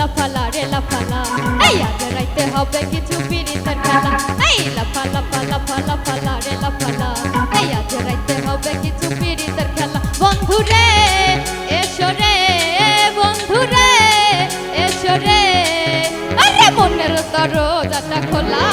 লাফালা রে লাফালা এই আজ রাইতে হবে কিছু পিরিতের খেলা। এই লাফা লাফা লাফা লাফালা রে লাফালা এই আজ রাইতে হবে কিছু পিরিতের খেলা। বন্ধু রে, এসো রে, বন্ধু রে, এসো রে। আরে, মনের দরজাটা খোলা।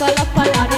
la la la la